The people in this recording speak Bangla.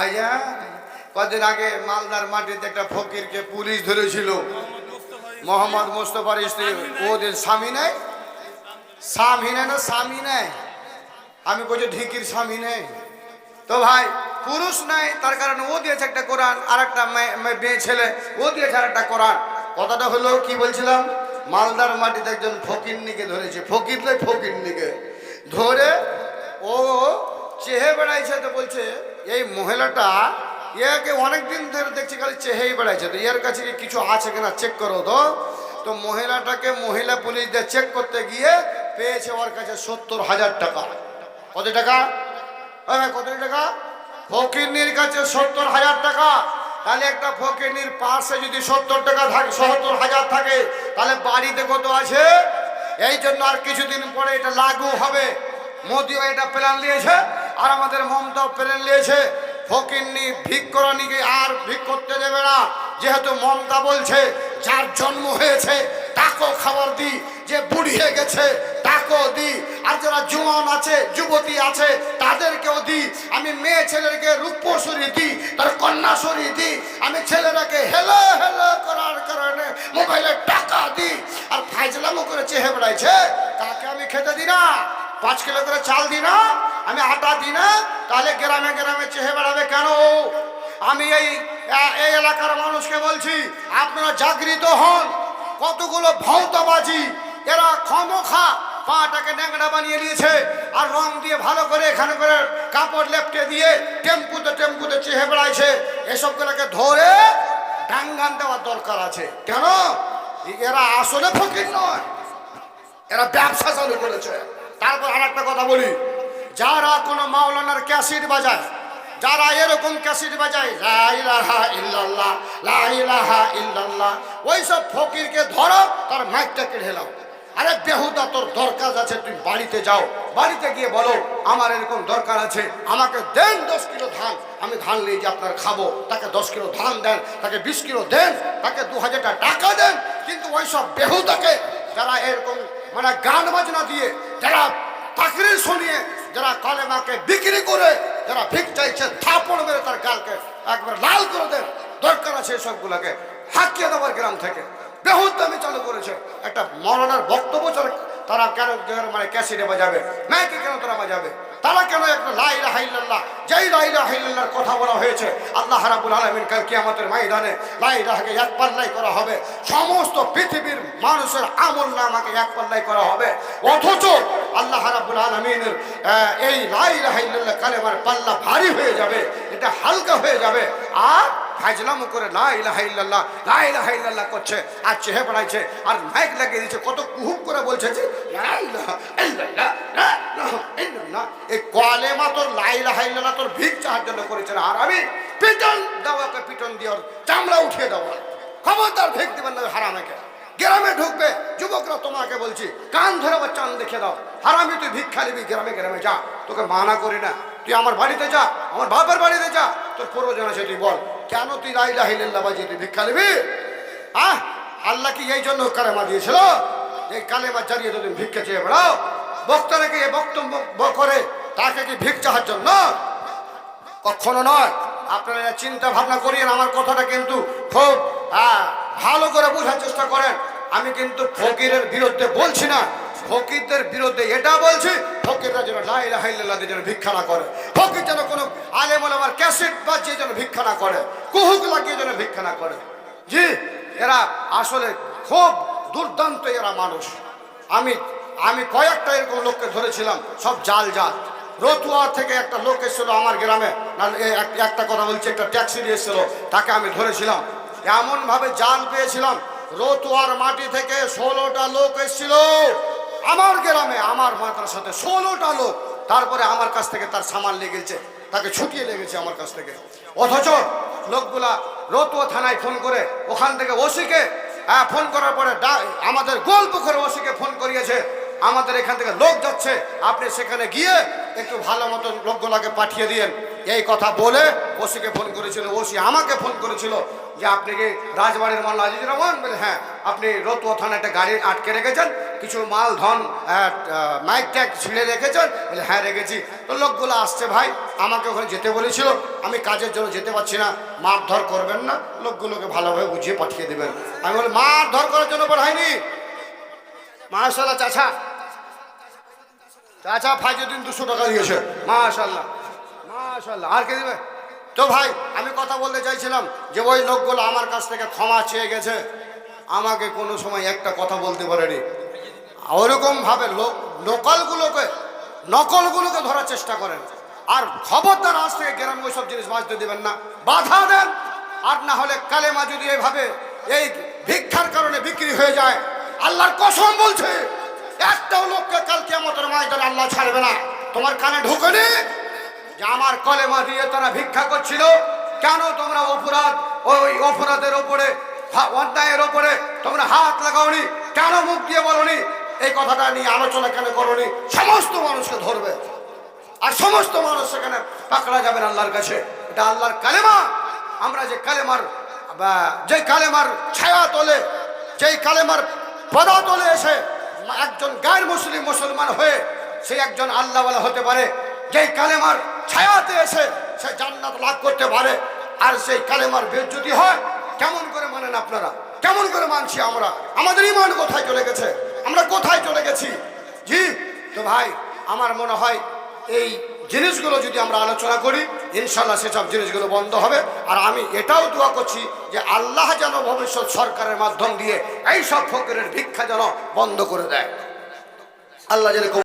আইয়া কদিন আগে মালদার মাটিতে একটা ফকিরকে পুলিশ ধরেছিল। মোহাম্মদ মোস্তফার স্ত্রী। ওদের স্বামী নেই। স্বামী নেই না, স্বামী নেই। আমি বলছি, ঢিকির স্বামী নেই। তো ভাই, পুরুষ নাই, তার কারণে ও দিয়েছে একটা কোরআন আর একটা মেয়ে ছেলে, ও দিয়েছে আর একটা কোরআন। কথাটা হলো, কি বলছিলাম? মালদার মাটিতে একজন ফকিরনিকে ধরেছে। ফকির নয় ফকিরনিকে ধরে ও চেহে বেড়াইছে তো বলছে এই মহিলাটা ইয়াকে অনেক দিন ধরে দেখছি খালি চেহেই বেড়াইছে তো। এর কাছে কিছু আছে কিনা চেক করো তো। তো মহিলাটাকে মহিলা পুলিশ দিয়ে চেক করতে গিয়ে পেয়েছে ওর কাছে সত্তর হাজার টাকা। কত টাকা? এই ভাই, কত টাকা? ফকিরনির কাছে সত্তর হাজার টাকা। তাহলে একটা ফকিরনির পাশে যদি সত্তর টাকা থাকে সত্তর হাজার থাকে তাহলে বাড়িতে কত আছে? এই জন্য আর কিছুদিন পরে এটা লাগু হবে। মোদিও এটা প্ল্যান নিয়েছে আর আমাদের মমতাও প্ল্যান নিয়েছে। ফকিরনি ভিক করানিকে আর ভিক করতে দেবে না। যেহেতু মমতা বলছে, যার জন্ম হয়েছে, তাকেও খাবার দিই যে বুড়িয়ে গেছে, তাকেও দিই আর যারা জোয়ান আছে, যুবতী আছে, তাদেরকেও দিই আমি মেয়ে ছেলেকে রূপসরি দিই তার কন্যাসরি দিই আমি ছেলেরাকে হেলো হেলো করার কারণে মোবাইলে টাকা দিই আর ফাইজলামো করে চেহে বেড়াইছে, তাকে আমি খেতে দিই না। পাঁচ কিলো করে চাল দিই না। আমি আটা না, তাহলে গ্রামে গ্রামে চেহে বেড়াবে কেন? আমি এই এই এলাকার মানুষকে বলছি, আপনারা জাগৃত হন। কতগুলো ভৌতবাজি, এরা ক্ষমখা পাটাকে ন্যাংড়া বানিয়ে নিয়েছে, আর রং দিয়ে ভালো করে এখানে করে কাপড় লেপটে দিয়ে টেম্পুতে টেম্পুতে চেহে বেড়াইছে। এসবগুলোকে ধরে ডাঙ্গান দেওয়ার দরকার আছে। কেন? এরা আসলে ফকির নয়। এরা ব্যবসা চালু করেছে। তারপর আর একটা কথা বলি। যারা কোনো মাওলানার ক্যাসিড বাজায়, যারা এরকম ক্যাসিড বাজায়, লা ইলাহা ইল্লাল্লাহ, লা ইলাহা ইল্লাল্লাহ ওই সব ফকিরকে ধরো, তার মাইকটা কেড়ে নাও। আরে বেহুদা, তোর দরকার আছে, তুই বাড়িতে যাও। বাড়িতে গিয়ে বলো, আমার এরকম দরকার আছে, আমাকে দেন দশ কিলো ধান, আমি ধান নিয়ে যে আপনার খাব। তাকে দশ কিলো ধান দেন, তাকে বিশ কিলো দেন, তাকে দু হাজার টাকা দেন, কিন্তু ওই সব বেহুদাকে যারা এরকম মানে গান বাজনা দিয়ে, যারা তাকরির শুনিয়ে যারা কলেমাকে বিক্রি করে, যারা ভিক চাইছে, থাপড় মেরে তার গালকে একবার লাল করে দেন। দরকার আছে সবগুলোকে হাকিয়ে দেওয়ার গ্রাম থেকে। বেহুদ দামি চালু করেছে। একটা মরণের বক্তব্য তারা কেন মানে ক্যাসিডে বাজাবে? মাইকে কেন তারা বাজাবে? তারা কেন একটা লাইলা হাইল্লাল্লাহ যেই লাইলা হাইল্লাল্লাহর কথা বলা হয়েছে, আল্লাহ রাব্বুল আলামিন কাল কিয়ামতের ময়দানে লাইলাহকে এক পাল্লাই করা হবে। সমস্ত পৃথিবীর মানুষের আমল নামাকে এক পাল্লাই করা হবে। অথচ আল্লাহ রাব্বুল আলামিনের এই লাইলা হাইল্লাল্লাহ কালেমার পাল্লা ভারী হয়ে যাবে, এটা হালকা হয়ে যাবে। আর ফাজলামো করে লা ইলাহা ইল্লাল্লাহ, লা ইলাহা ইল্লাল্লাহ করছে, আর চেহে পড়াইছে, আর মাইক লাগিয়ে দিচ্ছে কত কুহুক করে বলছে যে এই কলেমা তোর লা ইলাহা ইল্লাল্লাহ তোর ভিক চাহার জন্য করেছে আর আমি পিটন দেওয়াকে পিটন দিয়ে চামড়া উঠিয়ে দেওয়া খবরদার ভিক দিবেন না হারামেকে গ্রামে ঢুকবে যুবকরা তোমাকে বলছি, কান ধরে আবার চান দেখে দাও। হারামি, তুই ভিক্ষা নিবি, গ্রামে গ্রামে যা। তোকে মানা করি না। তুই আমার বাড়িতে যা, আমার বাপের বাড়িতে যা। তোর প্রয়োজন আছে, তুই বল, কেন তুই লাইলা হিল্লা বাজিয়ে তুই ভিক্ষা নিবি? আহ, আল্লাহ কি এই জন্য কালেমা দিয়েছিল? এই কালেমা জারিয়ে তুমি ভিক্ষা চেয়ে বেড়াও। বক্তারা কি বক্তব্য করে? তাকে কি ভিক চাহার জন্য? কখনো নয়। আপনারা চিন্তা ভাবনা করিয়েন, আমার কথাটা কিন্তু খুব ভালো করে বোঝার চেষ্টা করেন। আমি কিন্তু ফকিরের বিরুদ্ধে বলছি না। ফকিরদের বিরুদ্ধে এটা বলছি, ফকিররা যেন লাইলা হাইল্লাহ যেন ভিক্ষা না করে। ফকির যেন কোনো আলেম আমার ক্যাসেট বাজিয়ে যেন ভিক্ষা না করে, কুহুক লাগিয়ে যেন ভিক্ষা না করে। জি, এরা আসলে খুব দুর্দান্ত এরা মানুষ। আমি আমি কয়েকটা এরকম লোককে ধরেছিলাম, সব জাল জাল। রতুয়া থেকে একটা লোক এসেছিল আমার গ্রামে একটা কথা বলছি, একটা ট্যাক্সি দিয়ে এসেছিল, তাকে আমি ধরেছিলাম। এমনভাবে জাল পেয়েছিলাম রতুয়ার মাটি থেকে ষোলোটা লোক এসেছিল। আমার গ্রামে, আমার মাদ্রাসাতে ষোলোটা লোক। তারপরে আমার কাছ থেকে তার সামান লেগেছে, তাকে ছুটিয়ে লেগেছে আমার কাছ থেকে। অথচ লোকগুলা রতুয়া থানায় ফোন করে, ওখান থেকে ওসিকে হ্যাঁ ফোন করার পরে আমাদের গল্প করে ওসিকে ফোন করিয়েছে। আমাদের এখান থেকে লোক যাচ্ছে, আপনি সেখানে গিয়ে একটু ভালো মতন লোকগুলাকে পাঠিয়ে দিয়েন। এই কথা বলে ওসিকে ফোন করেছিল, ওসি আমাকে ফোন করেছিল যে আপনি কি রাজবাড়ির মোল্লা আজিজুর রহমান বলে হ্যাঁ আপনি রতুয়া থানা একটা গাড়ি আটকে রেখেছেন, কিছু মাল, ধন মাইক ট্যাগ ছিঁড়ে রেখেছেন। বলে হ্যাঁ রেখেছি। তো লোকগুলো আসছে, ভাই, আমাকে ওখানে যেতে বলেছিল। আমি কাজের জন্য যেতে পারছি না, মারধর করবেন না, লোকগুলোকে ভালোভাবে বুঝিয়ে পাঠিয়ে দেবেন। আমি বলি মারধর করার জন্য পাঠাইনি। মাশাল্লাহ চাচা। চাচা, ফাইজুদ্দিন দুশো টাকা দিয়েছে। মাশাল্লাহ আর কে দিবে? তো ভাই, আমি কথা বলতে চাইছিলাম যে ওই লোকগুলো আমার কাছ থেকে ক্ষমা চেয়ে গেছে। আমাকে কোনো সময় একটা কথা বলতে পারেনি। ওরকম ভাবে লোক লোকালগুলোকে, নকলগুলোকে ধরার চেষ্টা করেন। আর খবরদার আজ থেকে গ্রামে ওইসব জিনিস বাঁচতে দেবেন না। বাধা দেন। আর না হলে কালেমা যদি এইভাবে এই ভিক্ষার কারণে বিক্রি হয়ে যায়, আল্লাহর কসম বলছে, একটাও লোককে কাল কেমতের ময়দানে আল্লাহ ছাড়বে না। তোমার কানে ঢুকেনি? যে আমার কলেমা দিয়ে তারা ভিক্ষা করছিল, কেন তোমরা অপরাধ, ওই অপরাধের ওপরে অন্যায়ের ওপরে তোমরা হাত লাগাওনি? কেন মুখ দিয়ে বলনি? এই কথাটা নিয়ে আলোচনা কেন করনি? সমস্ত মানুষকে ধরবে। আর সমস্ত মানুষ সেখানে পাকড়া যাবেন আল্লাহর কাছে। এটা আল্লাহর কালেমা। আমরা যে কালেমার, বা যে কালেমার ছায়া তোলে, যেই কালেমার পদা তোলে এসে একজন গায়ের মুসলিম মুসলমান হয়ে সে একজন আল্লাহওয়ালা হতে পারে। যেই কালেমার ছায়াতে এসে সে জান্নাত লাভ করতে পারে। আর সেই কালেমার বেদ যদি হয়, কেমন করে মানেন আপনারা? কেমন করে মানছি আমরা? আমাদের ইমান কোথায় চলে গেছে? আমরা কোথায় চলে গেছি? জি, তো ভাই, আমার মনে হয় এই জিনিসগুলো যদি আমরা আলোচনা করি ইনশাল্লাহ সেসব জিনিসগুলো বন্ধ হবে। আর আমি এটাও দোয়া করছি যে আল্লাহ যেন ভবিষ্যৎ সরকারের মাধ্যম দিয়ে এই সব ফকরের ভিক্ষা যেন বন্ধ করে দেয়। আল্লাহ যেন